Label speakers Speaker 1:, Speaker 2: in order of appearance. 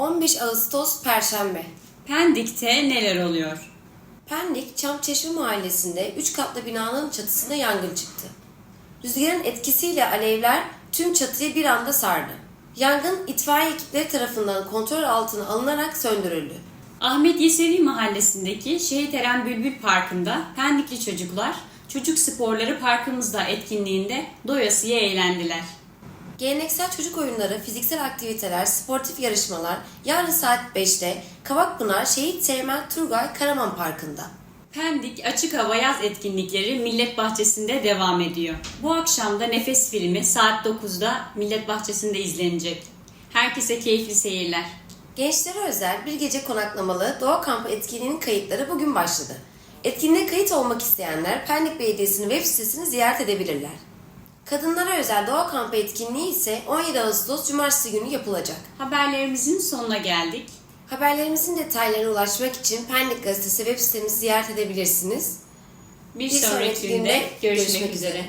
Speaker 1: 15 Ağustos Perşembe.
Speaker 2: Pendik'te neler oluyor?
Speaker 1: Pendik Çamçeşme mahallesinde 3 katlı binanın çatısında yangın çıktı. Rüzgarın etkisiyle alevler tüm çatıyı bir anda sardı. Yangın itfaiye ekipleri tarafından kontrol altına alınarak söndürüldü.
Speaker 2: Ahmet Yesevi mahallesindeki Şehit Eren Bülbül Parkı'nda Pendikli çocuklar çocuk sporları parkımızda etkinliğinde doyasıya eğlendiler.
Speaker 1: Geleneksel çocuk oyunları, fiziksel aktiviteler, sportif yarışmalar yarın saat 5'te Kavakpınar Şehit Teğmen Turgay Karaman Parkı'nda.
Speaker 2: Pendik Açık Hava Yaz etkinlikleri Millet Bahçesi'nde devam ediyor. Bu akşam da Nefes filmi saat 9'da Millet Bahçesi'nde izlenecek. Herkese keyifli seyirler.
Speaker 1: Gençlere özel bir gece konaklamalı doğa kampı etkinliğinin kayıtları bugün başladı. Etkinliğe kayıt olmak isteyenler Pendik Belediyesi'nin web sitesini ziyaret edebilirler. Kadınlara özel doğa kampı etkinliği ise 17 Ağustos Cumartesi günü yapılacak.
Speaker 2: Haberlerimizin sonuna geldik.
Speaker 1: Haberlerimizin detaylarına ulaşmak için Pendik Gazetesi web sitemizi ziyaret edebilirsiniz.
Speaker 2: Bir,
Speaker 1: Bir
Speaker 2: sonraki
Speaker 1: sonraki
Speaker 2: günde görüşmek,
Speaker 1: görüşmek
Speaker 2: üzere.
Speaker 1: üzere.